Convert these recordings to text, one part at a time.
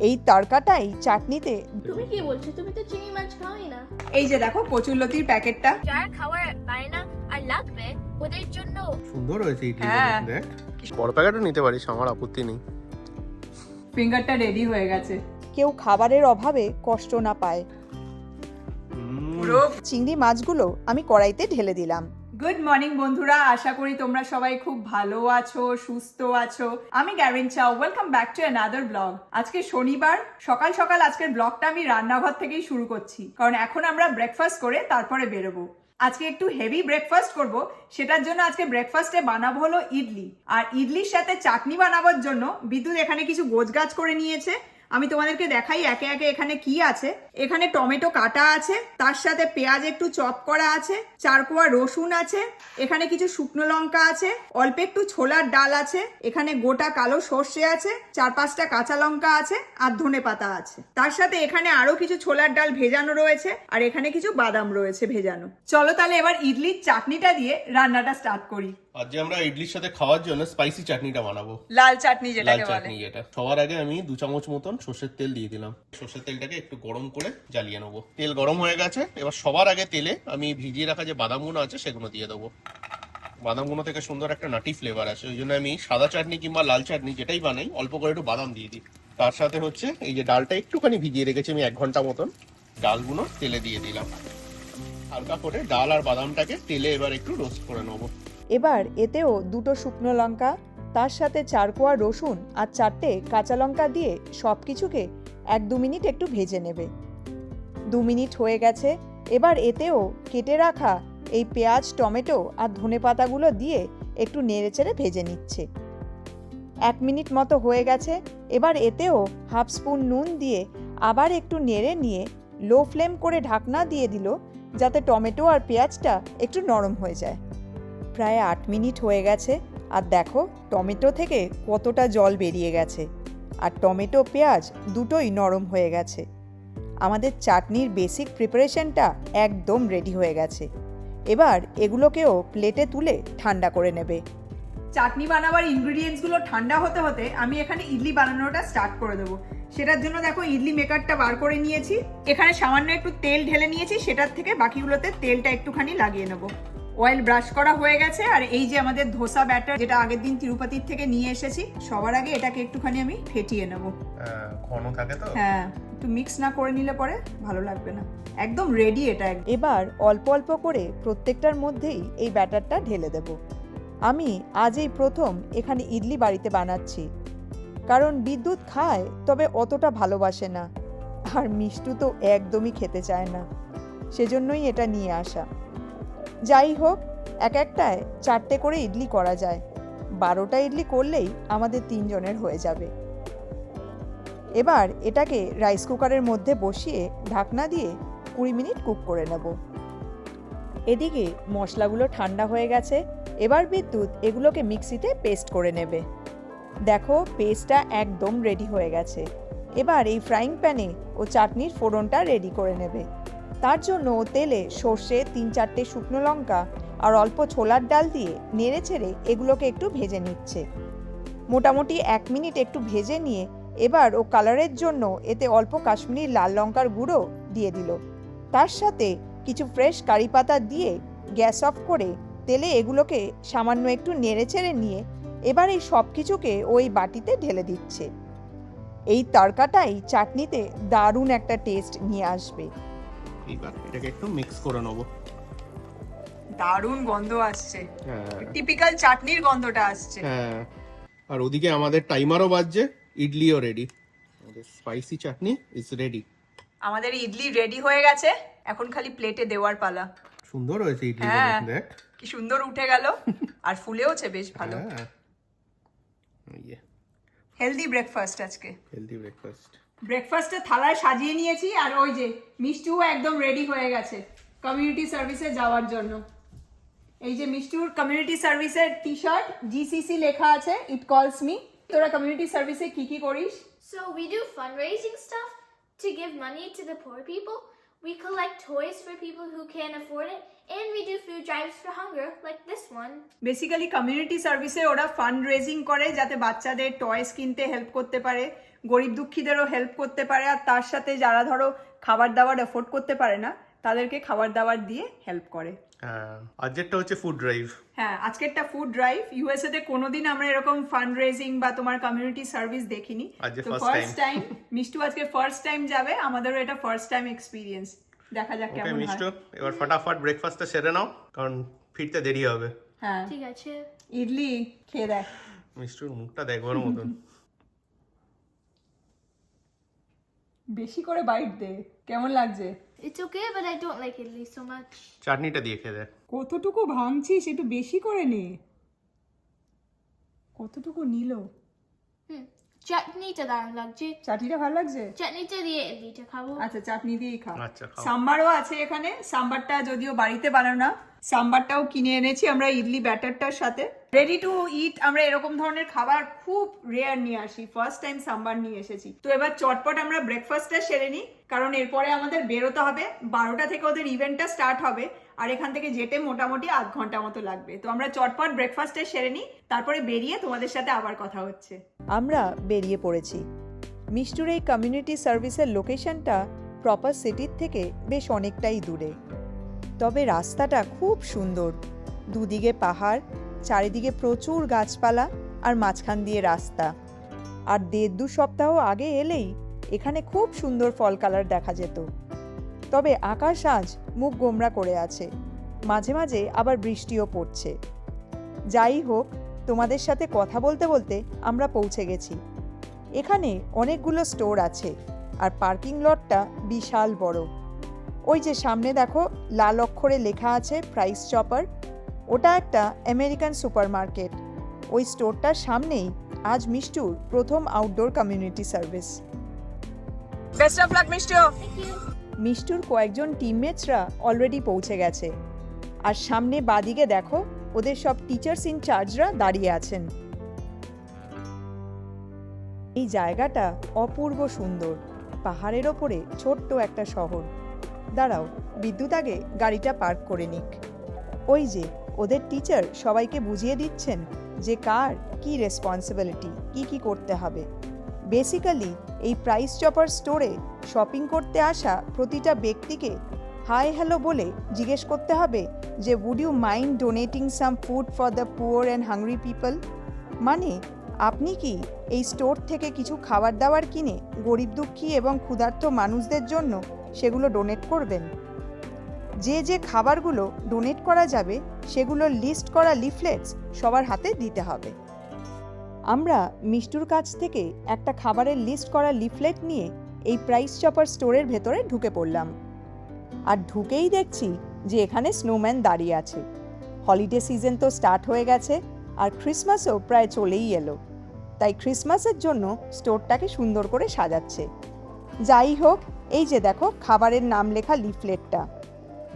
এই তরকাটাই চাটনিতে তুমি কি বলছো? তুমি তো চিংড়ি মাছ খাওয়াই না। এই যে দেখো কচুরলতির প্যাকেটটা। যার খাওয়ার পারে না আর লাগবে ওদের জন্য। সুন্দর হয়েছে ইডলি হ্যাঁ। দেখ। বড় প্যাকেটও নিতে পারিস আমার আপত্তি নেই। ফিঙ্গারটা রেডি হয়ে গেছে। কেউ খাবারের অভাবে কষ্ট না পায়। পুরো চিংড়ি মাছগুলো আমি কড়াইতে ঢেলে দিলাম। গুড মর্নিং বন্ধুরা। আশা করি তোমরা সবাই খুব ভালো আছো, সুস্থ আছো। আমি গ্যারিন চাও। Welcome back to another blog আজকে শনিবার। সকাল সকাল আজকের ব্লগটা আমি রান্নাঘর থেকেই শুরু করছি। কারণ এখন আমরা ব্রেকফাস্ট করে তারপরে বেরোবো। আজকে একটু হেভি ব্রেকফাস্ট করব। সেটার জন্য আজকে ব্রেকফাস্টে বানাবো হলো ইডলি। আর ইডলির সাথে চাটনি বানাবার জন্য বিদ্যুৎ এখানে কিছু গোছগাছ করে নিয়েছে। আমি তোমাদেরকে দেখাই একে একে এখানে কি আছে। এখানে টমেটো কাটা আছে, তার সাথে পেঁয়াজ একটু চপ করা আছে চার কোয়া রসুন আছে, এখানে কিছু শুকনো লঙ্কা আছে, অল্প একটু ছোলার ডাল আছে, এখানে গোটা কালো সর্ষে আছে, চার পাঁচটা কাঁচা লঙ্কা আছে আর ধনে পাতা আছে। তার সাথে এখানে আরও কিছু ছোলার ডাল ভেজানো রয়েছে আর এখানে কিছু বাদাম রয়েছে ভেজানো। চলো তাহলে এবার ইডলির চাটনিটা দিয়ে রান্নাটা স্টার্ট করি। আজকে আমরা ইডলির সাথে খাওয়ার জন্য স্পাইসি চাটনিটা বানাবো। লাল চাটনি যেটা লাল চাটনি যেটা। সবার আগে আমি দু চামচ মতন সর্ষের তেল দিয়ে দিলাম। সর্ষের তেলটাকে একটু গরম করে জ্বালিয়ে নেব। তেল গরম হয়ে গেছে। এবার সবার আগে তেলে আমি ভিজিয়ে রাখা যে বাদামগুলো আছে সেগুলো দিয়ে দেবো। বাদামগুলো থেকে সুন্দর একটা নাটি ফ্লেভার আছে ওই জন্য আমি সাদা চাটনি কিংবা লাল চাটনি যেটাই বানাই অল্প করে একটু বাদাম দিয়ে দিই। তার সাথে হচ্ছে এই যে ডালটা একটুখানি ভিজিয়ে রেখেছি আমি এক ঘণ্টা মতন। ডালগুলো তেলে দিয়ে দিলাম। হালকা করে ডাল আর বাদামটাকে তেলে এবার একটু রোস্ট করে নেব। এবার এতেও দুটো শুকনো লঙ্কা, তার সাথে চার কোয়া রসুন আর চারটে কাঁচা লঙ্কা দিয়ে সব কিছুকে এক দু মিনিট একটু ভেজে নেবে। দু মিনিট হয়ে গেছে, এবার এতেও কেটে রাখা এই পেঁয়াজ, টমেটো আর ধনে পাতাগুলো দিয়ে একটু নেড়েচেড়ে ভেজে নিচ্ছে। এক মিনিট মতো হয়ে গেছে, এবার এতেও হাফ স্পুন নুন দিয়ে আবার একটু নেড়ে নিয়ে লো ফ্লেম করে ঢাকনা দিয়ে দিল, যাতে টমেটো আর পেঁয়াজটা একটু নরম হয়ে যায়। প্রায় আট মিনিট হয়ে গেছে, আর দেখো টমেটো থেকে কতটা জল বেরিয়ে গেছে, আর টমেটো পেঁয়াজ দুটোই নরম হয়ে গেছে। আমাদের চাটনির বেসিক প্রিপারেশনটা একদম রেডি হয়ে গেছে। এবার এগুলোকেও প্লেটে তুলে ঠান্ডা করে নেবে। চাটনি বানাবার ইনগ্রিডিয়েন্টসগুলো ঠান্ডা হতে হতে আমি এখানে ইডলি বানানোটা স্টার্ট করে দেবো। সেটার জন্য দেখো ইডলি মেকারটা বার করে নিয়েছি। এখানে সামান্য একটু তেল ঢেলে নিয়েছি, সেটার থেকে বাকিগুলোতে তেলটা একটুখানি লাগিয়ে নেব। অয়েল ব্রাশ করা হয়ে গেছে আর এই যে আমাদের ধোসা ব্যাটার যেটা আগের দিন তিরুপতির থেকে নিয়ে এসেছি সবার আগে এটাকে একটুখানি আমি ফেটিয়ে নেব। ঘন থাকে তো? হ্যাঁ একটু মিক্স না করে নিলে পরে ভালো লাগবে না। একদম রেডি এটা এবার অল্প অল্প করে প্রত্যেকটার মধ্যেই এই ব্যাটারটা ঢেলে দেব। আমি আজ এই প্রথম এখানে ইডলি বাড়িতে বানাচ্ছি। কারণ বিদ্যুৎ খায় তবে অতটা ভালোবাসে না। আর মিষ্টু তো একদমই খেতে চায় না। সেজন্যই এটা নিয়ে আসা। যাই হোক, এক একটায় চারটে করে ইডলি করা যায়। বারোটা ইডলি করলেই আমাদের তিনজনের হয়ে যাবে। এবার এটাকে রাইস কুকারের মধ্যে বসিয়ে ঢাকনা দিয়ে কুড়ি মিনিট কুক করে নেব। এদিকে মশলাগুলো ঠান্ডা হয়ে গেছে, এবার বিদ্যুৎ এগুলোকে মিক্সিতে পেস্ট করে নেবে। দেখো, পেস্টটা একদম রেডি হয়ে গেছে। এবার এই ফ্রাইং প্যানে ও চাটনির ফোড়নটা রেডি করে নেবে। তার জন্য তেলে সর্ষে, তিন চারটে শুকনো লঙ্কা আর অল্প ছোলার ডাল দিয়ে নেড়ে ছেড়ে এগুলোকে একটু ভেজে নিচ্ছে। মোটামুটি এক মিনিট একটু ভেজে নিয়ে এবার ও কালারের জন্য এতে অল্প কাশ্মীরি লাল লঙ্কার গুঁড়ো দিয়ে দিল। তার সাথে কিছু ফ্রেশ কারি পাতা দিয়ে গ্যাস অফ করে তেলে এগুলোকে সামান্য একটু নেড়ে ছেড়ে নিয়ে এবার এই সব কিছুকে ওই বাটিতে ঢেলে দিচ্ছে। এই তরকাটাই চাটনিতে দারুণ একটা টেস্ট নিয়ে আসবে। এইবার এটাকে একটু মিক্স করে নেব। দারুণ গন্ধ আসছে। টিপিক্যাল চাটনির গন্ধটা আসছে। হ্যাঁ। আর ওদিকে আমাদের টাইমারও বাজছে ইডলিও রেডি আমাদের স্পাইসি চাটনি ইজ রেডি আমাদের ইডলি রেডি হয়ে গেছে এখন খালি প্লেটে দেওয়ার পালা। সুন্দর হয়েছে ইডলি হ্যাঁ। দেখ। কি সুন্দর উঠে গেল আর ফুলেওছে বেশ ভালো। হ্যাঁ। ইয়ে। হেলদি ব্রেকফাস্ট আজকে। হেলদি ব্রেকফাস্ট ব্রেকফাস্টে থালায় সাজিয়ে নিয়েছি আর ওই যে মিষ্টিও একদম রেডি হয়ে গেছে কমিউনিটি সার্ভিসে যাওয়ার জন্য এই যে মিষ্টুর কমিউনিটি সার্ভিসের টি শার্ট জিসিসি লেখা আছে ইট কলস মি তোরা কমিউনিটি সার্ভিসে কি কি করিস So we do fundraising stuff to give money to the poor people. We collect toys for people who can't afford it, and we do food drives for hunger, like this one. Basically community সার্ভিসে ওরা fund raising করে যাতে বাচ্চাদের toys কিনতে help করতে পারে গরিব দুঃখীদেরও help করতে পারে আর তার সাথে যারা ধরো খাবার দাবার এফোর্ড করতে পারে না তাদেরকে খাবার দাবার দিয়ে হেল্প করে। হ্যাঁ আজকেরটা হচ্ছে ফুড ড্রাইভ হ্যাঁ আজকেরটা ফুড ড্রাইভ ইউএসএ তে কোনোদিন আমরা এরকম ফান্ড রেজিং বা তোমার কমিউনিটি সার্ভিস দেখিনি। তো ফার্স্ট টাইম মিষ্টু আজকে ফার্স্ট টাইম যাবে আমাদেরও এটা ফার্স্ট টাইম এক্সপিরিয়েন্স দেখা যাক কেমন মিষ্টু এবার ফটাফট ব্রেকফাস্টটা সেরে নাও কারণ ফিরতে দেরি হবে। হ্যাঁ। ঠিক আছে। ইডলি খেয়ে দেখ। মিষ্টুর মুখটা দেখবার মতন। বেশি করে বাইট দে। কেমন লাগছে? It's okay, but I don't like idli so much. চাটনিটা দিয়ে খেয়ে দেখ কতটুকু ভাঙছিস একটু বেশি করে নে। কতটুকু নিল? Hmm. চাটনিটা দারুণ লাগছে। চাটনিটা ভালো লাগছে? চাটনিটা দিয়ে ইডলিটা খাব। আচ্ছা চাটনি দিয়েই খাও আচ্ছা খাও। সাম্বারও আছে এখানে। সাম্বারটা যদিও বাড়িতে বানানো না সাম্বারটাও কিনে এনেছি আমরা ইডলি ব্যাটারটার সাথে। রেডি টু ইট আমরা এরকম ধরনের খাবার খুব রেয়ার নিয়ে আসি ফার্স্ট টাইম সাম্বার নিয়ে এসেছি। তো এবার চটপট আমরা ব্রেকফাস্টটা সেরে নিই, কারণ এরপরে আমাদের বেরোতে হবে, বারোটা থেকে ওদের ইভেন্টটা স্টার্ট হবে, আর এখান থেকে যেতে মোটামুটি আধ ঘণ্টা মতো লাগবে। তো আমরা চটপট ব্রেকফাস্টটা সেরে নিই, তারপরে বেরিয়ে তোমাদের সাথে আবার কথা হচ্ছে। আমরা বেরিয়ে পড়েছি। মিষ্টুর এই কমিউনিটি সার্ভিসের লোকেশনটা প্রপার সিটির থেকে বেশ অনেকটাই দূরে। তবে রাস্তাটা খুব সুন্দর। দুদিকে পাহাড়, চারিদিকে প্রচুর গাছপালা আর মাঝখান দিয়ে রাস্তা। আর দেড় দু সপ্তাহ আগে এলেই এখানে খুব সুন্দর ফল কালার দেখা যেত। তবে আকাশ আজ মুখ গোমরা করে আছে। মাঝে মাঝে আবার বৃষ্টিও পড়ছে। যাই হোক, তোমাদের সাথে কথা বলতে বলতে আমরা পৌঁছে গেছি। এখানে অনেকগুলো স্টোর আছে আর পার্কিং লটটা বিশাল বড়। ওই যে সামনে দেখো লাল অক্ষরে লেখা আছে প্রাইস চপার ওটা একটা আমেরিকান সুপারমার্কেট ওই স্টোরটার সামনেই আজ মিষ্টুর প্রথম outdoor community service best of luck Mishtu. মিষ্টুর কয়েকজন টিমমেটসরা অলরেডি পৌঁছে গেছে। আর সামনে বাদিকে দেখো ওদের সব টিচার্স ইনচার্জরা দাঁড়িয়ে আছেন। এই জায়গাটা অপূর্ব সুন্দর। পাহাড়ের ওপরে ছোট্ট একটা শহর। দাঁড়াও, বিদ্যুৎ আগে গাড়িটা পার্ক করে নিক। ওই যে, ওদের টিচার সবাইকে বুঝিয়ে দিচ্ছেন যে কার কি রেসপন্সিবিলিটি কি কি করতে হবে। বেসিক্যালি এই প্রাইস চপার স্টোরে শপিং করতে আসা প্রতিটা ব্যক্তিকে হাই হ্যালো বলে জিজ্ঞেস করতে হবে যে would you mind donating some food for the poor and hungry people মানে আপনি কি এই স্টোর থেকে কিছু খাবার দাবার কিনে গরিব দুঃখী এবং ক্ষুধার্ত মানুষদের জন্য সেগুলো ডোনেট করবেন। যে যে খাবারগুলো ডোনেট করা যাবে সেগুলোর লিস্ট করা লিফলেটস সবার হাতে দিতে হবে। আমরা মিষ্টুর কাছ থেকে একটা খাবারের লিস্ট করা লিফলেট নিয়ে এই প্রাইস চপার স্টোরের ভেতরে ঢুকে পড়লাম। আর ঢুকেই দেখছি যে এখানে স্নোম্যান দাঁড়িয়ে আছে। হলিডে সিজন তো স্টার্ট হয়ে গেছে আর ক্রিসমাসও প্রায় চলেই এলো। তাই ক্রিসমাসের জন্য স্টোরটাকে সুন্দর করে সাজাচ্ছে। যাই হোক, এই যে দেখো, খাবারের নাম লেখা লিফলেটটা।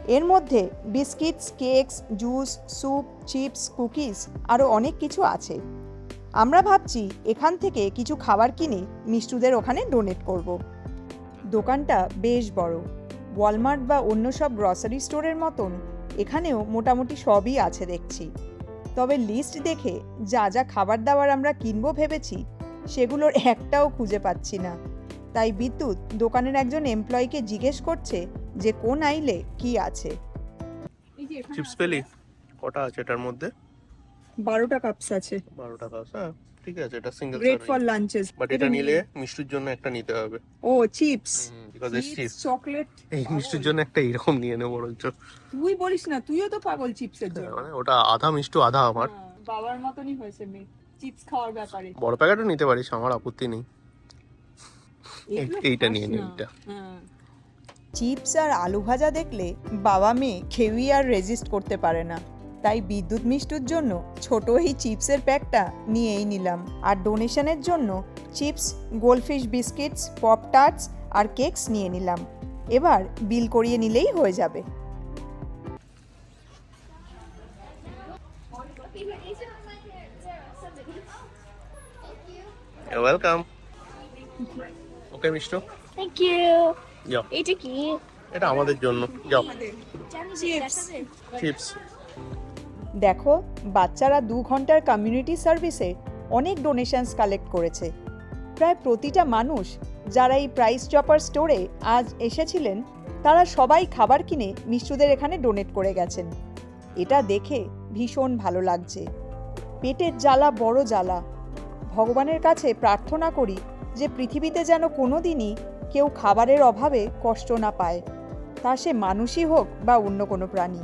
এর মধ্যে biscuits, cakes, juice, soup, chips, cookies আরও অনেক কিছু আছে। আমরা ভাবছি এখান থেকে কিছু খাবার কিনে মিষ্টুদের ওখানে ডোনেট করব। দোকানটা বেশ বড়। ওয়ালমার্ট বা অন্য সব গ্রসারি স্টোরের মতন এখানেও মোটামুটি সবই আছে দেখছি। তবে লিস্ট দেখে যা যা খাবার দাবার আমরা কিনবো ভেবেছি, সেগুলোর একটাও খুঁজে পাচ্ছি না। তাই বিদ্যুৎ দোকানের একজন এমপ্লয়িকে জিজ্ঞেস করছে যে কোন আইলে কি আছে। চিপস পেলি? কটা আছে এটার মধ্যে? বারোটা কাপস আছে। বারো কাপস হ্যাঁ ঠিক আছে এটা single great for lunches but এটা নিলে মিষ্টির জন্য একটা নিতে হবে। ও chips because it's chips chocolate এই মিষ্টির জন্য একটা এরকম নিয়ে নেব বরঞ্চ। তুই বলিস না তুইও তো পাগল চিপসের জন্য। মানে ওটা আধা মিষ্টি আধা আমার। হ্যাঁ, বাবার মতনই হয়েছে মেয়ে। চিপস খাওয়ার ব্যাপারে। বড় প্যাকেটও নিতে পারিস আমার আপত্তি নেই। এইটা নিয়ে নে। এইটা। হ্যাঁ। চিপস আর আলু ভাজা দেখলে বাবা মেয়ে খেউই আর রেজিস্ট করতে পারে না তাই বিদ্যুৎ মিষ্টুর জন্য ছোট এই চিপসের প্যাকটা নিয়েই নিলাম আর ডোনেশনের জন্য chips goldfish biscuits pop tarts আর কেকস নিয়ে নিলাম এবার বিল করিয়ে নিলেই হয়ে যাবে welcome okay Mishtu Thank you. যাও এটা কি? এটা আমাদের জন্য। যাও। চিপস দেখো বাচ্চারা দু ঘণ্টার কমিউনিটি সার্ভিসে অনেক ডোনেশনস কালেক্ট করেছে। প্রায় প্রতিটা মানুষ যারা এই প্রাইস চপার স্টোরে আজ এসেছিলেন তারা সবাই খাবার কিনে মিষ্টুদের এখানে ডোনেট করে গেছেন। এটা দেখে ভীষণ ভালো লাগছে। পেটের জ্বালা বড় জ্বালা। ভগবানের কাছে প্রার্থনা করি যে পৃথিবীতে যেন কোনো দিনই কেউ খাবারের অভাবে কষ্ট না পায় তা সে মানুষই হোক বা অন্য কোনো প্রাণী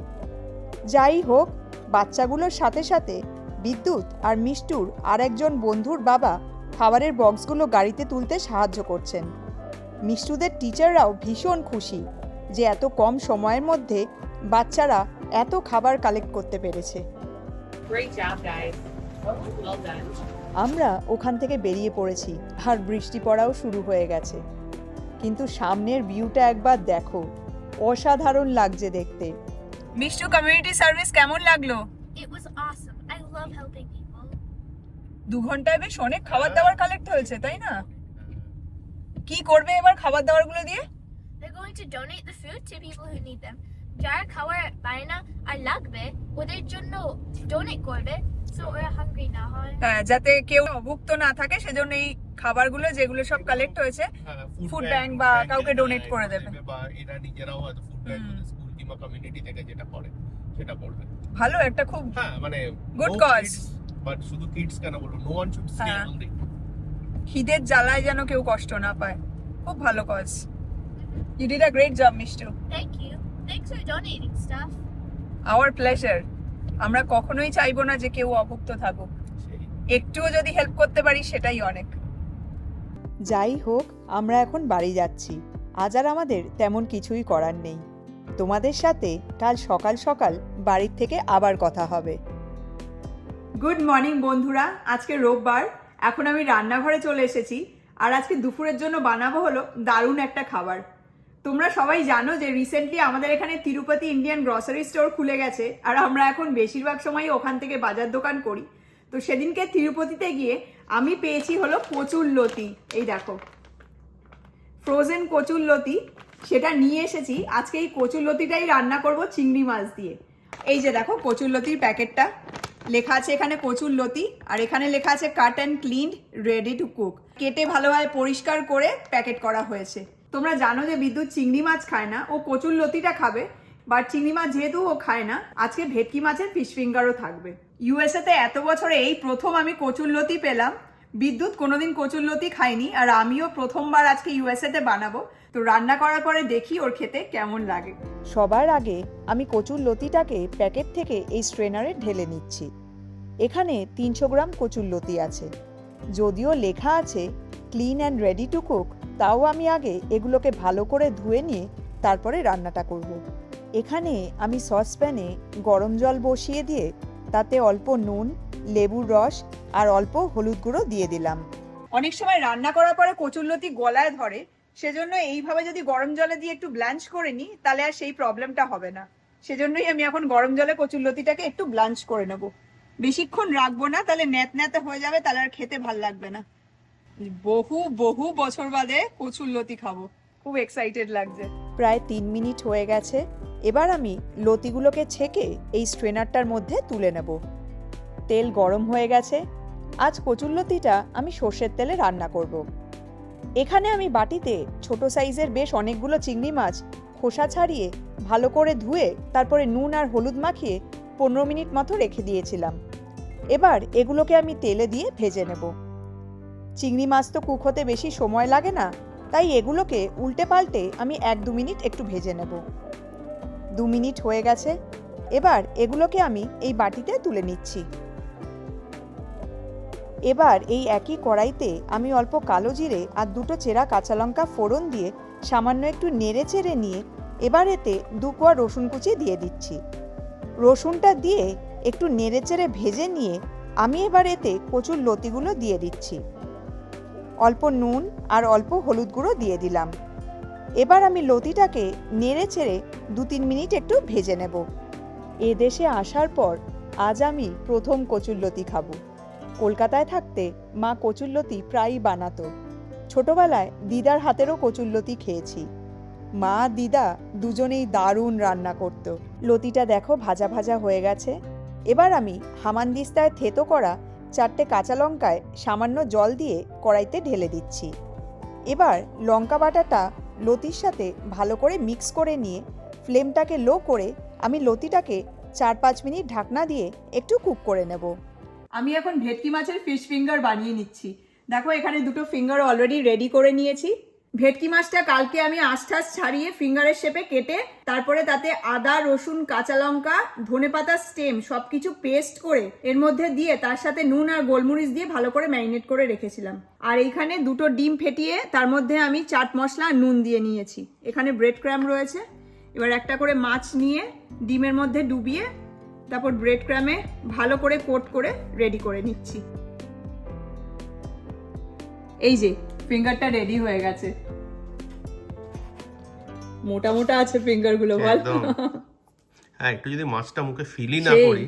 যাই হোক বাচ্চাগুলোর সাথে সাথে বিদ্যুৎ আর মিষ্টুর আর একজন বন্ধুর বাবা খাবারের বক্সগুলো গাড়িতে তুলতে সাহায্য করছেন মিষ্টুদের টিচাররাও ভীষণ খুশি যে এত কম সময়ের মধ্যে বাচ্চারা এত খাবার কালেক্ট করতে পেরেছে Great job, guys. Well done. আমরা ওখান থেকে বেরিয়ে পড়েছি আর বৃষ্টি পড়াও শুরু হয়ে গেছে কিন্তু সামনের ভিউটা একবার দেখো অসাধারণ লাগছে দেখতে মিষ্টু কমিউনিটি সার্ভিস কেমন লাগল It was awesome. I love helping people. দু ঘন্টায় বেশ অনেক খাবার দাবার কালেক্ট হয়েছে তাই না কি করবে এবার খাবার দাবারগুলো দিয়ে They're going to donate the food to people who need them. যারা খাবার পায় না আর লাগবে ওদের জন্য ডোনেট করবে হয় হ্যাঁ যাতে কেউ অভুক্ত না থাকে সেজন্য এই খাবারগুলো যেগুলো সব কালেক্ট হয়েছে ফুড bank বা কাউকে ডোনেট করে দেবে। বা এরা নিজেরাও হয়তো ফুড ব্যাংক স্কুল কিংবা কমিউনিটি থেকে যেটা করে সেটা করবে। ভালো একটা খুব হ্যাঁ মানে Good cause. বাট শুধু কিডস কেন বলব নো ওয়ান শুড স্টে হ্যাঁ। হাংরি খিদের জ্বালায় যেন কেউ কষ্ট না পায় খুব ভালো cause you did a great job Mishtu thank you thanks for donating stuff our pleasure আমরা কখনোই চাইব না যে কেউ অভুক্ত থাকুক। একটুও যদি হেল্প করতে পারি সেটাই অনেক। যাই হোক আমরা এখন বাড়ি যাচ্ছি। আজ আর আমাদের তেমন কিছুই করার নেই। তোমাদের সাথে কাল সকাল সকাল বাড়ির থেকে আবার কথা হবে। গুড মর্নিং বন্ধুরা। আজকে রোববার। এখন আমি রান্নাঘরে চলে এসেছি। আর আজকে দুপুরের জন্য বানাবো হলো দারুণ একটা খাবার। তোমরা সবাই জানো যে রিসেন্টলি আমাদের এখানে তিরুপতি ইন্ডিয়ান গ্রসারি স্টোর খুলে গেছে আর আমরা এখন বেশিরভাগ সময় ওখান থেকে বাজার দোকান করি। তো সেদিনকে তিরুপতিতে গিয়ে আমি পেয়েছি হলো কচুর লতি। এই দেখো। ফ্রোজেন কচুর লতি। সেটা নিয়ে এসেছি। আজকে এই কচুর লতিটাই রান্না করব চিংড়ি মাছ দিয়ে। এই যে দেখো, কচুর লতির প্যাকেটটা। লেখা আছে এখানে কচুর লতি আর এখানে লেখা আছে cut and clean ready to cook কেটে ভালোভাবে পরিষ্কার করে প্যাকেট করা হয়েছে। তোমরা জানো যে বিদ্যুৎ চিংড়ি মাছ খায় না, ও কচুর লতিটা খাবে বাট চিংড়ি মাছ যেহেতু ও খায় না, আজকে ভেটকি মাছের ফিশ ফিঙ্গারও থাকবে। ইউএসএ তে এত বছরে এই প্রথম আমি কচুর লতি পেলাম, বিদ্যুৎ কোনোদিন কচুর লতি খাইনি, আর আমিও প্রথমবার আজকে ইউএসএ তে বানাবো, তো রান্না করার পরে দেখি ওর খেতে কেমন লাগে। সবার আগে আমি কচুর লতিটাকে প্যাকেট থেকে এই স্ট্রেনারে ঢেলে নিচ্ছি। এখানে তিনশো গ্রাম কচুর লতি আছে। যদিও লেখা আছে, clean and ready to cook তাও আমি আগে এগুলোকে ভালো করে ধুয়ে নিয়ে তারপরে রান্নাটা করব। এখানে আমি সসপ্যানে গরম জল বসিয়ে দিয়ে তাতে অল্প নুন, লেবুর রস আর অল্প হলুদ গুঁড়ো দিয়ে দিলাম। অনেক সময় রান্না করার পরে কচুরলতি গলায় ধরে, সেজন্য এইভাবে যদি গরম জলে দিয়ে একটু ব্লাঞ্চ করে নিই, তাহলে আর সেই প্রবলেমটা হবে না। সেজন্যই আমি এখন গরম জলে কচুরলতিটাকে একটু ব্লাঞ্চ করে নেব। বেশিক্ষণ রাখব না, তাহলে ন্যাত ন্যাতে হয়ে যাবে, তাহলে আর খেতে ভালো লাগবে না। বহু বহু বছর বাদে কচুরলতি খাব। খুব এক্সাইটেড লাগছে। প্রায় তিন মিনিট হয়ে গেছে। এবার আমি লতিগুলোকে ছেঁকে এই স্ট্রেনারটার মধ্যে তুলে নেব। তেল গরম হয়ে গেছে। আজ কচুরলতিটা আমি সর্ষের তেলে রান্না করব। এখানে আমি বাটিতে ছোট সাইজের বেশ অনেকগুলো চিংড়ি মাছ খোসা ছাড়িয়ে ভালো করে ধুয়ে তারপরে নুন আর হলুদ মাখিয়ে পনেরো মিনিট মতো রেখে দিয়েছিলাম। এবার এগুলোকে আমি তেলে দিয়ে ভেজে নেব। চিংড়ি মাছ তো কুক হতে বেশি সময় লাগে না, তাই এগুলোকে উল্টে পাল্টে আমি এক দু মিনিট একটু ভেজে নেব। দু মিনিট হয়ে গেছে, এবার এগুলোকে আমি এই বাটিতে তুলে নিচ্ছি। এবার এই একই কড়াইতে আমি অল্প কালো জিরে আর দুটো চেরা কাঁচা লঙ্কা ফোড়ন দিয়ে সামান্য একটু নেড়ে চেড়ে নিয়ে এবার এতে দু কোয়া রসুন কুচি দিয়ে দিচ্ছি। রসুনটা দিয়ে একটু নেড়ে চেড়ে ভেজে নিয়ে আমি এবার এতে কচুর লতিগুলো দিয়ে দিচ্ছি। অল্প নুন আর অল্প হলুদ গুঁড়ো দিয়ে দিলাম। এবার আমি লতিটাকে নেড়ে ছেড়ে দু তিন মিনিট একটু ভেজে নেব। এ দেশে আসার পর আজ আমি প্রথম কচুরলতি খাব। কলকাতায় থাকতে মা কচুরলতি প্রায়ই বানাতো। ছোটবেলায় দিদার হাতেরও কচুরলতি খেয়েছি। মা, দিদা দুজনেই দারুণ রান্না করত। লতিটা দেখো ভাজা ভাজা হয়ে গেছে। এবার আমি হামানদিস্তায় থেতো করা চারটে কাঁচা লঙ্কায় সামান্য জল দিয়ে কড়াইতে ঢেলে দিচ্ছি। এবার লঙ্কা বাটাটা লতির সাথে ভালো করে মিক্স করে নিয়ে ফ্লেমটাকে লো করে আমি লতিটাকে চার পাঁচ মিনিট ঢাকনা দিয়ে একটু কুক করে নেব। আমি এখন ভেটকি মাছের ফিশ ফিঙ্গার বানিয়ে নিচ্ছি। দেখো এখানে দুটো ফিঙ্গার অলরেডি রেডি করে নিয়েছি। ভেটকি মাছটা কালকে আমি আষ্ঠাস ছাড়িয়ে ফিঙ্গারের শেপে কেটে, তারপরে তাতে আদা, রসুন, কাঁচা লঙ্কা ধনেপাতা স্টেম সবকিছু পেস্ট করে এর মধ্যে দিয়ে তার সাথে নুন আর গোলমরিচ দিয়ে ভালো করে ম্যারিনেট করে রেখেছিলাম। আর এইখানে দুটো ডিম ফেটিয়ে তার মধ্যে আমি চাট মশলা আর নুন দিয়ে নিয়েছি। এখানে ব্রেড ক্র্যাম রয়েছে। এবার একটা করে মাছ নিয়ে ডিমের মধ্যে ডুবিয়ে তারপর ব্রেড ক্র্যামে ভালো করে কোট করে রেডি করে নিচ্ছি। এই যে ফিঙ্গারটা রেডি হয়ে গেছে। মোটা মোটা আছে ফিঙ্গারগুলো বল হ্যাঁ একটু যদি মাছটা মুখে ফিলই না করি।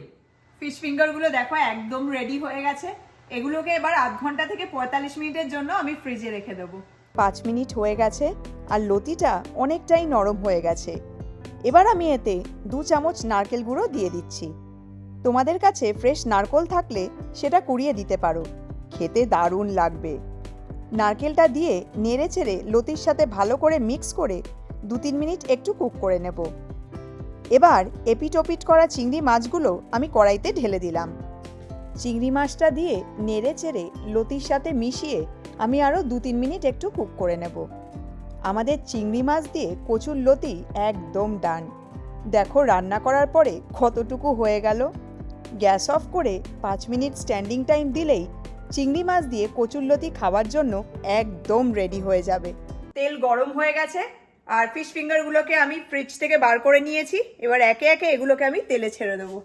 ফিশ ফিঙ্গারগুলো দেখো একদম রেডি হয়ে গেছে। এগুলোকে এবার আধ ঘণ্টা থেকে পঁয়তাল্লিশ মিনিটের জন্য আমি ফ্রিজে রেখে দেবো। পাঁচ মিনিট হয়ে গেছে আর লতিটা অনেকটাই নরম হয়ে গেছে। এবার আমি এতে দু চামচ নারকেল গুঁড়ো দিয়ে দিচ্ছি। তোমাদের কাছে ফ্রেশ নারকল থাকলে সেটা কুড়িয়ে দিতে পারো। খেতে দারুণ লাগবে। নারকেলটা দিয়ে নেড়ে চেড়ে লতির সাথে ভালো করে মিক্স করে দু তিন মিনিট একটু কুক করে নেব। এবার এপিটোপিট করা চিংড়ি মাছগুলো আমি কড়াইতে ঢেলে দিলাম। চিংড়ি মাছটা দিয়ে নেড়ে চেড়ে লতির সাথে মিশিয়ে আমি আরও দু তিন মিনিট একটু কুক করে নেব। আমাদের চিংড়ি মাছ দিয়ে কচুর লতি একদম ডান। দেখো রান্না করার পরে কতটুকু হয়ে গেল। গ্যাস অফ করে পাঁচ মিনিট স্ট্যান্ডিং টাইম দিলেই চিংড়ি মাছ দিয়ে কচুর লতি খাওয়ার জন্য একদম রেডি হয়ে যাবে। তেল গরম হয়ে গেছে। আর ফিশ ফিঙ্গারগুলোকে আমি ফ্রিজ থেকে বার করে নিয়েছি। এবার একে একে এগুলোকে আমি তেলে ছেড়ে দেবো।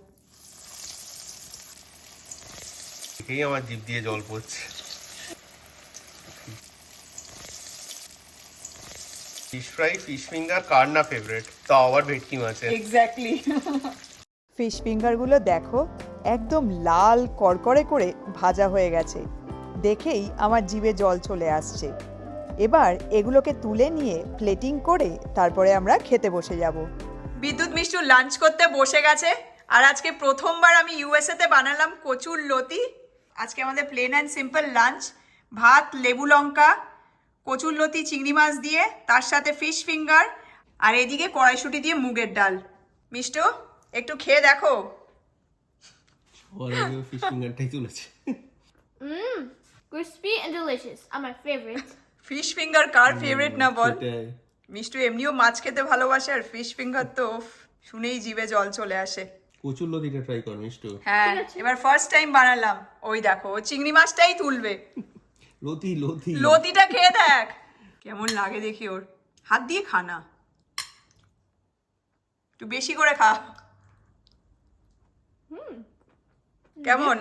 এই আমার জিভ দিয়ে জল পড়ছে। ফিশ ফ্রাই ফিশ ফিঙ্গার কার না ফেভারিট তাও আবার ভেটকি মাছের। এক্স্যাক্টলি ফিশ ফিঙ্গারগুলো দেখো একদম লাল কড়কড়ে করে ভাজা হয়ে গেছে। দেখেই আমার জিভে জল চলে আসছে। এবার এগুলোকে তুলে নিয়ে প্লেটিং করে তারপরে আমরা খেতে বসে যাব। বিদ্যুৎ মিষ্টু লাঞ্চ করতে বসে গেছে। আর আজকে প্রথমবার আমি ইউএসএতে বানালাম কচুর লতি। আজকে আমাদের প্লেন অ্যান্ড সিম্পল লাঞ্চ ভাত লেবু লঙ্কা কচুর লতি চিংড়ি মাছ দিয়ে তার সাথে ফিশ ফিঙ্গার আর এদিকে কড়াইশুটি দিয়ে মুগের ডাল। মিষ্টু একটু খেয়ে দেখো। ফিশ ফিঙ্গারটাই তুলেছে। Mmm, crispy and delicious. Are my favorite. Fish finger car favourite না বল। মিষ্টু এমনিও মাছ খেতে ভালোবাসে আর ফিশ ফিঙ্গার তো শুনেই জিভে জল চলে আসে। কচুর লতিটা ট্রাই কর মিষ্টু। হ্যাঁ এবার ফার্স্ট টাইম বানালাম। ওই দেখো ও চিংড়ি মাছটাই তুলবে। লতি লতি। লতিটা খেয়ে দেখ। কেমন লাগে দেখি ওর। হাত দিয়ে খানা একটু বেশি করে খা। কেমন?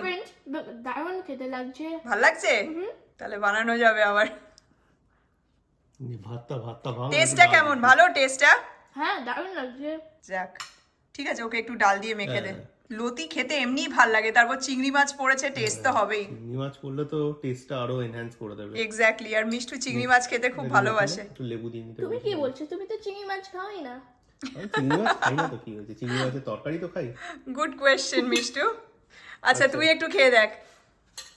দারুণ খেতে লাগছে। ভালো লাগছে? তাহলে বানানো যাবে আবার। ভাতটা ভাতটা ভাঙ টেস্টটা কেমন? ভালো টেস্টটা হ্যাঁ দারুণ লাগছে। যাক ঠিক আছে ওকে একটু ডাল দিয়ে মেখে দে। হ্যাঁ। লতি খেতে এমনিই ভালো লাগে তারপর চিংড়ি মাছ পড়েছে টেস্ট তো হবেই। চিংড়ি মাছ করলে তো টেস্টটা আরও এনহ্যান্স করে দেবে। এক্স্যাক্টলি আর মিষ্টু চিংড়ি মাছ খেতে খুব ভালোবাসে। একটু লেবু দিয়ে নিতে তুমি কি বলছো? তুমি তো চিংড়ি মাছ খাওয়াই না। আমি চিংড়ি মাছ খাই না তো কি হয়েছে? চিংড়ি মাছের তরকারি তো খাই। Good question Mishtu. আচ্ছা তুই একটু খেয়ে দেখ।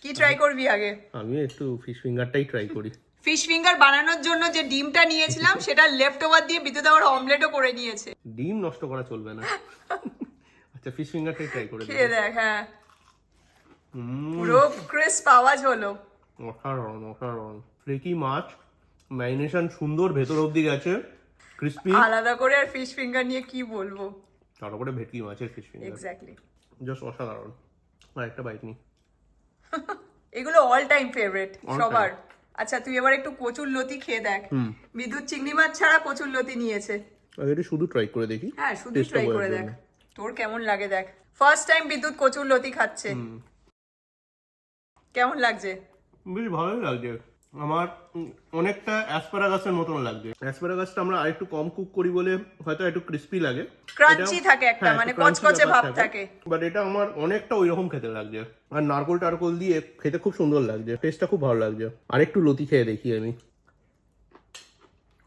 কি ট্রাই করবি আগে? আমিও একটু ফিশ ফিঙ্গারটাই ট্রাই করি। ফিশ ফিঙ্গার বানানোর জন্য যে ডিমটা নিয়েছিলাম সেটা লেফট ওভার দিয়ে বিদ্যুৎ আবার অমলেটও করে নিয়েছে। ডিম নষ্ট করা চলবে না। আচ্ছা ফিশ ফিঙ্গারটাই ট্রাই করে খেয়ে দেখি দেখ হ্যাঁ পুরো ক্রিস্প আওয়াজ হলো। অসাধারণ অসাধারণ। ফ্লেকি মাছ ম্যারিনেশন সুন্দর ভেতর অবধি গেছে। ক্রিস্পি আলাদা করে আর ফিশ ফিঙ্গার নিয়ে কি বলব? তারপরে ভেটকি মাছের ফিশ ফিঙ্গার এক্স্যাক্টলি জাস্ট অসাধারণ। আর একটা বাইট নি। এগুলো অল টাইম ফেভারিট সবার। আচ্ছা তুই এবার একটু কচুর লতি খেয়ে দেখ। বিদ্যুৎ চিংড়ি মাছ ছাড়া কচুর লতি নিয়েছে। এটা শুধু ট্রাই করে দেখি। হ্যাঁ শুধু ট্রাই করে দেখ। তোর কেমন লাগে দেখ। ফার্স্ট টাইম বিদ্যুৎ কচুর লতি খাচ্ছে। কেমন লাগছে? বেশ ভালোই লাগছে। আমার অনেকটা অ্যাসপারাগাসের মতন লাগছে অ্যাসপারাগাসটা আমরা আরেকটু কম কুক করি বলে হয়তো একটু ক্রিস্পি লাগে। Crunchy থাকে একটা, মানে কচকচে ভাব থাকে। বাট এটা আমার অনেকটা ওই রকম খেতে লাগছে। আর নারকোল টারকোল দিয়ে খেতে খুব সুন্দর লাগছে। টেস্টটা খুব ভালো লাগছে। আর একটু লতি খেয়ে দেখি আমি।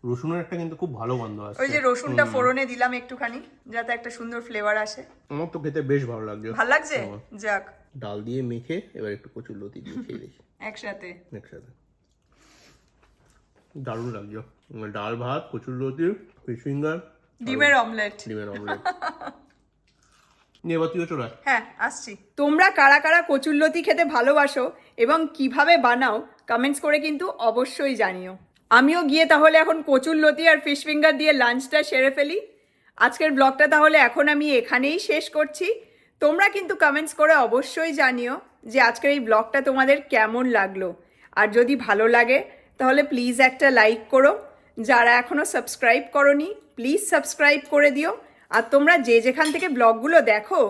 রসুনের একটা কিন্তু খুব ভালো গন্ধ আসছে। ওই যে রসুনটা ফোড়নে দিলাম একটুখানি যাতে একটা সুন্দর ফ্লেভার আসে। আমার তো খেতে বেশ ভালো লাগছে। ভালো লাগছে? যাক। ডাল দিয়ে মেখে এবার একটু কচুর লতি দিয়ে খেয়ে দেখি। একসাথে। একসাথে। দারুণ লাগছে ডাল ভাত কচুর লতি ফিশ ফিঙ্গার ডিমের অমলেট ডিমের অমলেট। হ্যাঁ আসছি। তোমরা কারা কারা কচুরলতি খেতে ভালোবাসো এবং কীভাবে বানাও কমেন্টস করে কিন্তু অবশ্যই জানিও। আমিও গিয়ে তাহলে এখন কচুরলতি আর ফিশ ফিঙ্গার দিয়ে লাঞ্চটা সেরে ফেলি। আজকের ব্লগটা তাহলে এখন আমি এখানেই শেষ করছি। তোমরা কিন্তু কমেন্টস করে অবশ্যই জানিও যে আজকের এই ব্লগটা তোমাদের কেমন লাগল। আর যদি ভালো লাগে তাহলে প্লিজ একটা লাইক করো। যারা এখনও সাবস্ক্রাইব করনি প্লিজ সাবস্ক্রাইব করে দিও। আর তোমরা যে যেখান থেকে ব্লগগুলো দেখো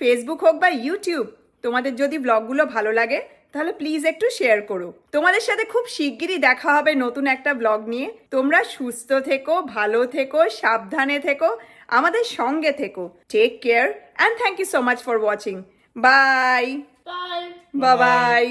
ফেসবুক হোক বা ইউটিউব তোমাদের যদি ব্লগগুলো ভালো লাগে তাহলে প্লিজ একটু শেয়ার করো। তোমাদের সাথে খুব শিগগিরই দেখা হবে নতুন একটা ব্লগ নিয়ে। তোমরা সুস্থ থেকো ভালো থেকো সাবধানে থেকো আমাদের সঙ্গে থেকো। Take care and thank you so much for watching bye. Bye bye